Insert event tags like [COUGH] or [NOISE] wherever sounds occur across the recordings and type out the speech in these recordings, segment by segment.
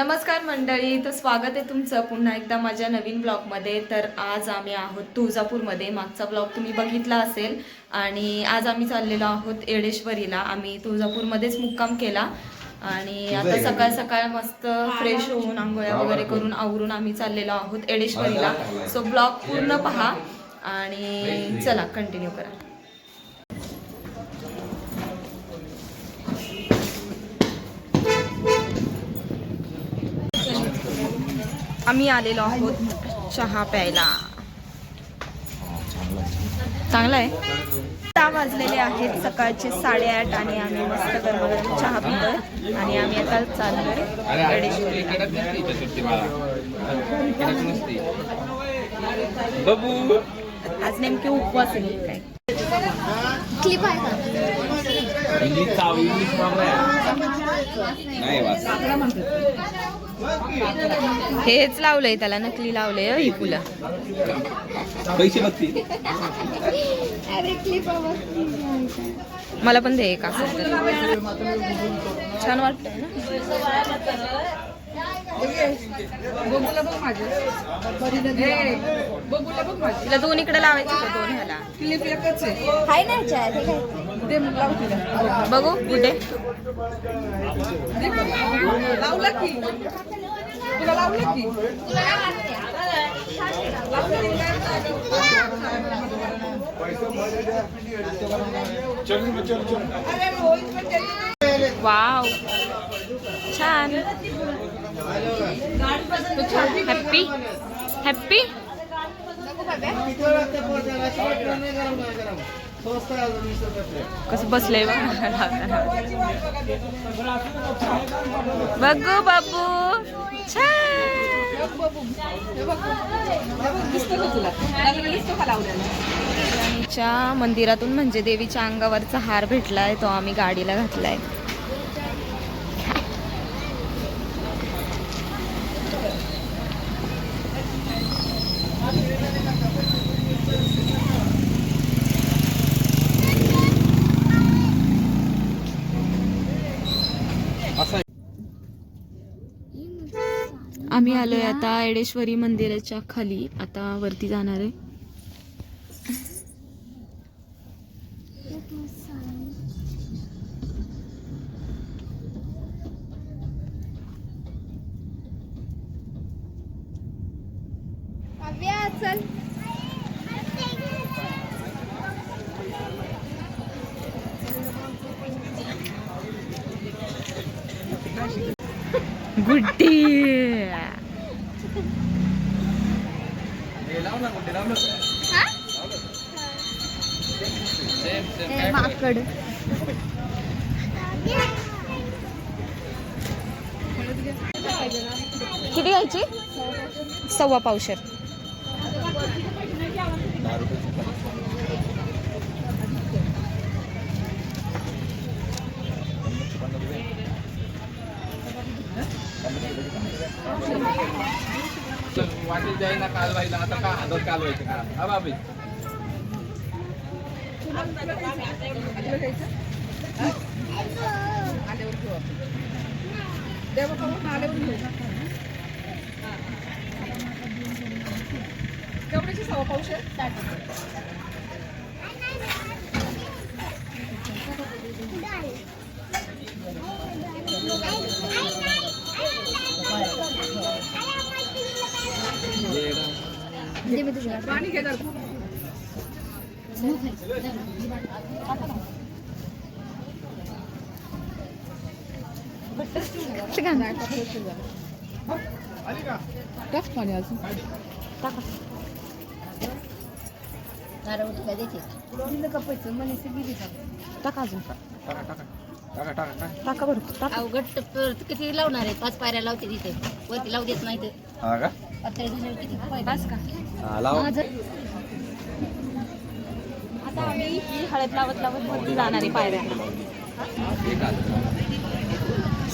नमस्कार मंडळी तर स्वागत आहे तुमचं पुन्हा एकदा माझ्या नवीन ब्लॉगमध्ये. तर आज आम्ही आहोत तुळजापूरमध्ये. मागचा ब्लॉग तुम्ही बघितला असेल. आणि आज आम्ही चाललेलो आहोत येडेश्वरीला. आम्ही तुळजापूरमध्येच मुक्काम केला. आणि आता सकाळ सकाळ मस्त फ्रेश होऊन आंघोळ्या वगैरे करून आवरून आम्ही चाललेलो आहोत येडेश्वरीला. सो ब्लॉग पूर्ण पहा. आणि चला कंटिन्यू करा. आम्ही आलेलो आहोत चहा प्यायला. चांगला आहे. सहा वाजलेले आहेत सकाळचे साडेआठ आणि आम्ही मस्त गरम चहा पितोय. आणि आम्ही आता चाललोय येडेश्वरीला. बबू. आज नेमके उपवास आहे काय? क्लिप आहे का? इंग्लिश नाही वाच हेच लावलंय त्याला नकली लावलंय ही फुलं पैसे बघतील क्लिप मला पण दे तर. छान वाटतंय ना? तिला दोन इकडे लावायचं का दोन ह्याला. आहे. ना बघू कुठे लावलं की. तुला लावलं की. वाव. छान. हॅप्पी हॅप्पी कसं बसलंय बघू? बाबू. छान मंदिरातून म्हणजे देवीच्या अंगावरचा हार भेटलाय तो आम्ही गाडीला घातलाय. आम्ही आलोय आता एडेश्वरी मंदिराच्या खाली. आता वरती जाणार आहे. चल. गुड्डी. हे? माकड किती घ्यायची? सव्वा पावशर. वाटेल जाई ना कालवायला आता का हातात कालवायचं का हा बाबी दे सवा पाऊस आहे टाका अजून. टाका. टाका टाका टाका. टाका टाका बरं टाका. परत किती लावणार आहे? पाच पायऱ्या लावते तिथे. वरती लावू देत नाही तर लाव. आता आम्ही ही हळद लावत लावत वरती जाणार आहे.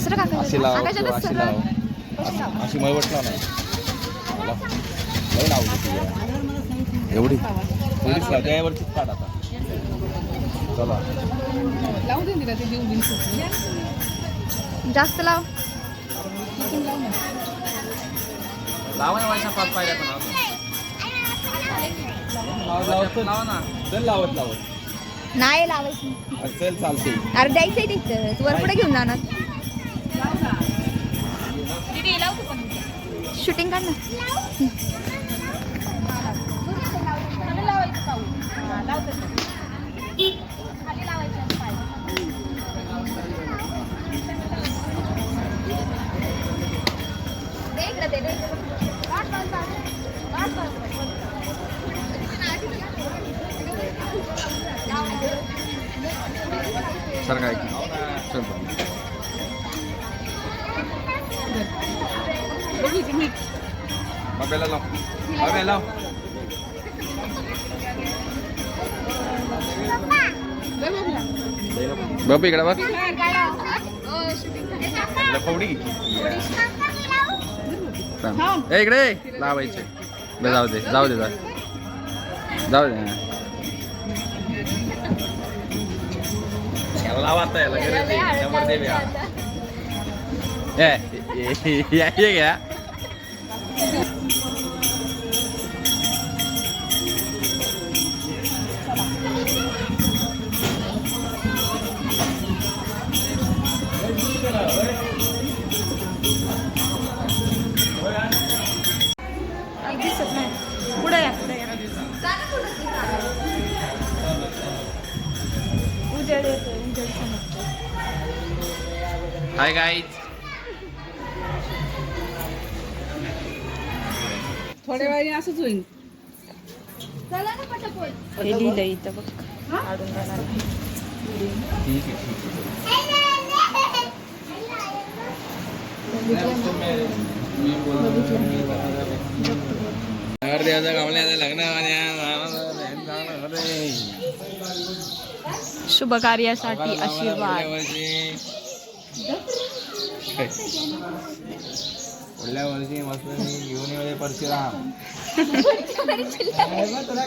सरळ काका अशी लाव आकाशात किंवा अशी सरळ. लाव. कशी लाव? अशी मळवट लाव नाही. लाव. लय लावली ती एवढी. एवढीच लाव त्यावरतीच काढ आता. चला. जास्त लाव लावा. ना वरच्या पाच पायऱ्या पण लावत लावा ना. चल लावत लावत. नाही लावायची. अरे चल चालते अरे द्यायचंय तिथं. वर पुढे घेऊन जाणार. शूटिंग काढ ना सर काय चल पण लाव. बाब्या लाव. बाबू इकडे बघ. ए इकडे लावायचे. जाऊ दे. जाऊ दे जाऊ दे. जाऊ दे याला लावा आता याला गरज आहे. समोर दे बया. [LAUGHS] ए, ए, ए, या, ये घ्या थोड्या वेळाने असंच होईल. हे लिहिलं इथं बघ. काढून शुभ कार्यासाठी आशीर्वाद. पुढल्या वर्षी मस्त मी घेऊन येऊ परशुराम.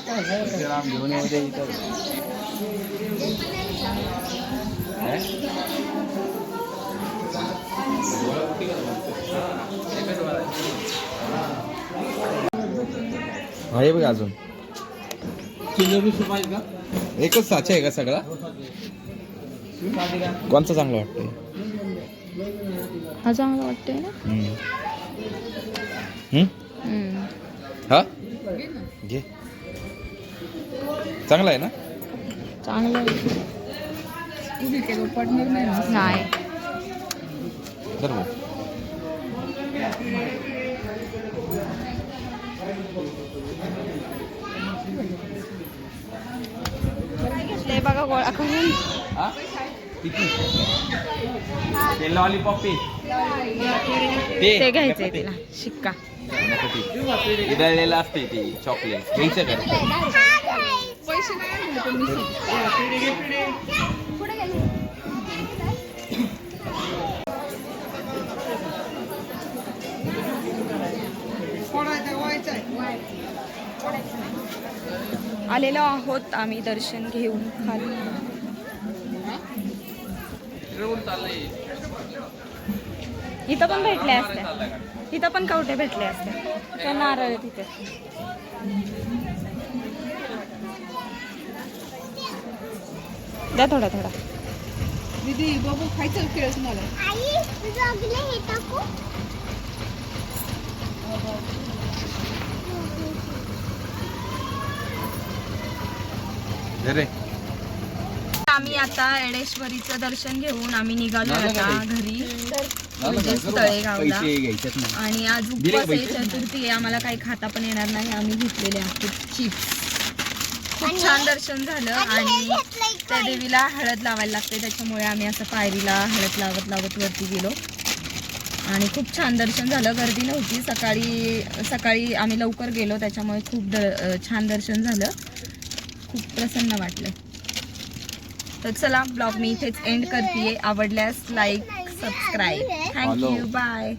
परशुराम घेऊन येऊ दे इथं? आहे बघ अजून. एकच साचा आहे का सगळा? कोणचा चांगला वाटतंय? हा चांगला वाटतंय ना. हा? घे. चांगला आहे ना? चांगलं नाही ना. नाही. तर. घेतलंय बघा गोळा करून. हा? किती? ते लॉलीपॉप पे ते घ्यायचंय तिला शिक्का. इडळलेलं असते ते चॉकलेट घ्यायचं का? आलेलो आहोत आम्ही दर्शन घेऊन खाली. इथं पण भेटल्या असत्या इथं पण कवटे भेटले असते. त्या नारळ तिथे. द्या थोडा थोडा. दीदी बाबू खायचं खेळ तुम्हाला. रे. आम्ही आता एडेश्वरीचं दर्शन घेऊन आम्ही निघालो आता? घरी. म्हणजेच तळेगावला ना आणि आज उपवास आहे? चतुर्थी आहे. आम्हाला काही खाता पण येणार नाही. आम्ही घेतलेले आहेत चिप्स खूप छान दर्शन झालं आणि त्या देवीला हळद लावायला लागते. त्याच्यामुळे आम्ही असं पायरीला हळद लावत लावत वरती गेलो. आणि खूप छान दर्शन झालं. गर्दी नव्हती. सकाळी सकाळी आम्ही लवकर गेलो. त्याच्यामुळे खूप द छान दर्शन झालं. खूप प्रसन्न वाटलं. तर चला ब्लॉग मी इथेच एंड करते आवडल्यास लाईक सबस्क्राईब. Thank you bye